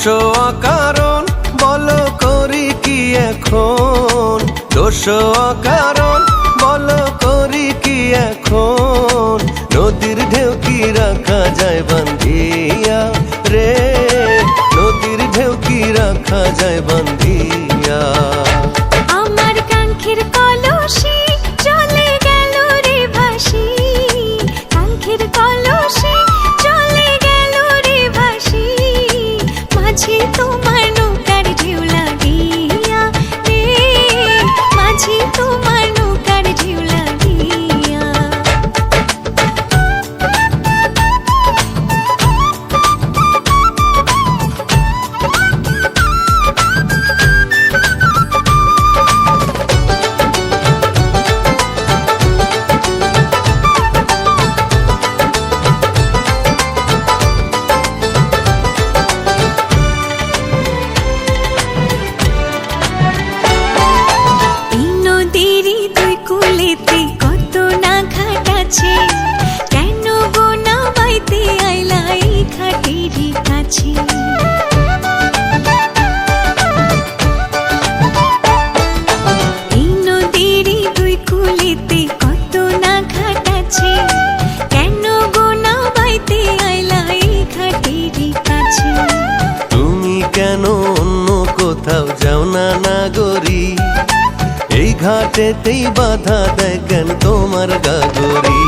কারণ, বল করি কি এখন? দোষ কারণ, বল করি কি এখন? নদীর ঢেউ কি রাখা যায় বান্ধিয়া রে? নদীর ঢেউ কি রাখা যায় বান্ধিয়া অন্য কোথাও যাও না নাগরি। এই ঘাটেতেই বাধা দেখেন তোমার গাগরি।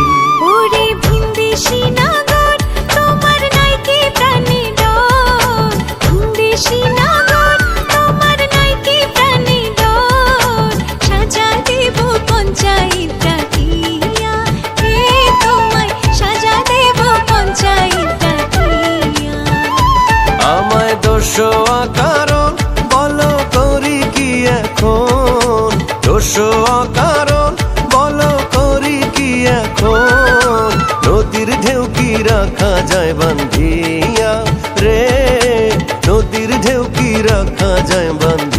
রাখা যায় বান্ধিয়া রে নদীর ঢেউ কি রাখা যায় বান্ধিয়া।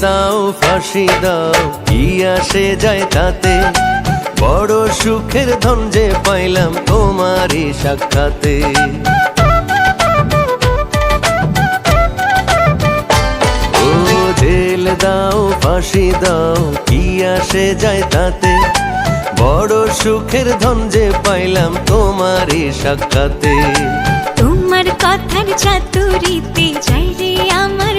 দাও, ফাঁসি দাও, কি আসে যায় তাতে? বড় সুখের ধন যে পাইলাম তোমারই সাক্ষাতে। জেল দাও, ফাঁসি দাও, কি আসে যায় তাতে? বড় সুখের ধন যে পাইলাম তোমারই সাক্ষাতে। তোমার কথার চাতুরিতে যাই রে আমার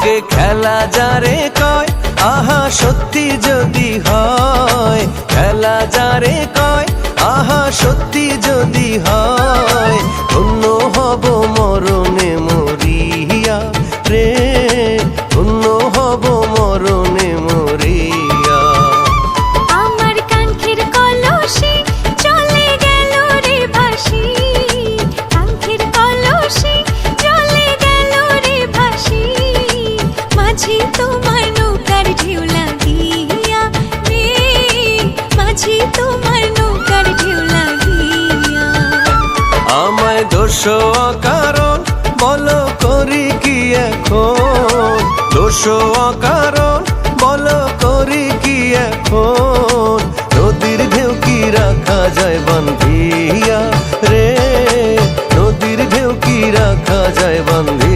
লোকে খেলা যারে কয়, আহা, সত্যি যদি হয়। খেলা যারে কয়, আহা, সত্যি যদি হয়। দোষ কারণ বল করি কি এখন? দোষ কারণ বল করি কি এখন? নদীর ঢেউ কি রাখা যায় বান্ধিয়া রে? নদীর ঢেউ কি রাখা যায় বান্ধি